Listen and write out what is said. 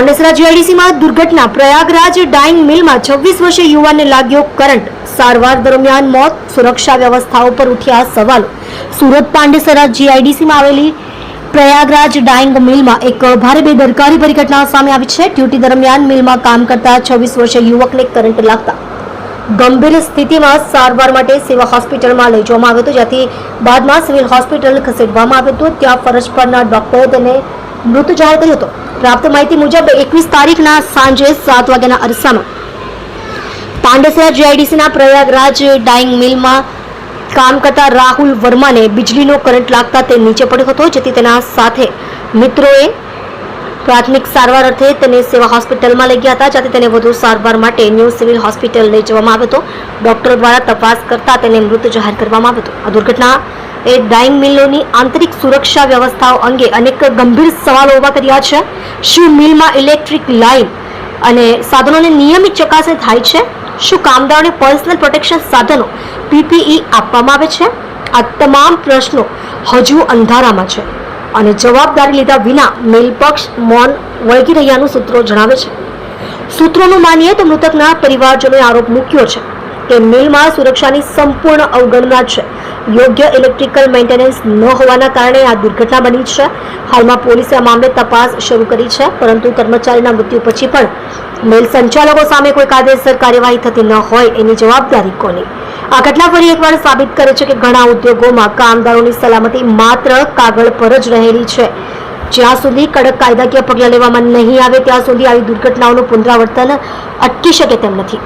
પાંડેસરા જીઆઈડીસીમાં દુર્ઘટના. પ્રયાગરાજ ડાઇંગ મિલમાં છવ્વીસ વર્ષીય યુવાનને લાગ્યો કરંટ. સારવાર દરમિયાન મોત, સુરક્ષા વ્યવસ્થાઓ પર ઉઠ્યા સવાલો. સુરત પાંડેસરા જીઆઈડીસીમાં આવેલી પ્રયાગરાજ ડાઇંગ મિલમાં એક ભારે બેદરકારી પરિઘટના સામે આવી છે. ડ્યુટી દરમિયાન મિલમાં કામ કરતા છવ્વીસ વર્ષીય યુવકને કરંટ લાગતા. ગંભીર સ્થિતિમાં સારવાર માટે સિવિલ હોસ્પિટલમાં લઈ જવામાં આવ્યો હતો, જ્યાંથી બાદમાં સિવિલ હોસ્પિટલ ખસેડવામાં આવ્યો હતો. ત્યાં ફરજ પરના ડોક્ટરે તેને મૃત જાહેર કર્યો હતો. પ્રાપ્ત માહિતી મુજબ એકવીસ તારીખના સાંજે સાત વાગ્યાના અરસામાં પાંડેસરા જીઆઈડીસીના પ્રયાગરાજ ડાઇંગ મિલમાં કામ કરતા રાહુલ વર્માને વીજળીનો કરંટ લાગતા તે નીચે પડ્યો હતો જેથી તેના સાથે મિત્રોએ પ્રાથમિક સારવાર અર્થે તેને સેવા હોસ્પિટલમાં લઈ ગયા હતા જ્યાંથી તેને વધુ સારવાર માટે ન્યૂ સિવિલ હોસ્પિટલ લઈ જવામાં આવ્યો હતો ડોક્ટરો દ્વારા તપાસ કરતા તેને મૃત જાહેર કરવામાં આવ્યો હતો આ દુર્ઘટના એ ડાઇંગ મિલોની આંતરિક સુરક્ષા વ્યવસ્થાઓ અંગે અનેક ગંભીર સવાલો ઊભા કર્યા છે. શું મિલમાં ઇલેક્ટ્રિક લાઇન અને સાધનોને નિયમિત ચકાસણી થાય છે? શું કામદારોને પર્સનલ પ્રોટેક્શન સાધનો પીપીઈ આપવામાં આવે છે? આ તમામ પ્રશ્નો હજુ અંધારામાં છે અને જવાબદારી લીધા વિના મિલ પક્ષ મૌન વળગી રહ્યાનું સૂત્રો જણાવે છે. સૂત્રોનું માનીએ તો મૃતકના પરિવારજનોએ આરોપ મૂક્યો છે કે મિલમાં સુરક્ષાની સંપૂર્ણ અવગણના છે. યોગ્ય ઇલેક્ટ્રિકલ મેન્ટેનન્સ ન હોવાના કારણે આ દુર્ઘટના બની છે. હાલમાં પોલીસે આ મામલે તપાસ શરૂ કરી છે, પરંતુ કર્મચારીના મૃત્યુ પછી પણ મિલ સંચાલકો સામે કોઈ કાયદેસર કાર્યવાહી થતી ન હોય એની જવાબદારી કોની? આ ઘટના ફરી એકવાર સાબિત કરે છે કે ઘણા ઉદ્યોગોમાં કામદારોની સલામતી માત્ર કાગળ પર જ રહેલી છે. જ્યાં સુધી કડક કાયદાકીય પગલાં લેવામાં નહીં આવે, ત્યાં સુધી આવી દુર્ઘટનાઓનું પુનરાવર્તન અટકી શકે તેમ નથી.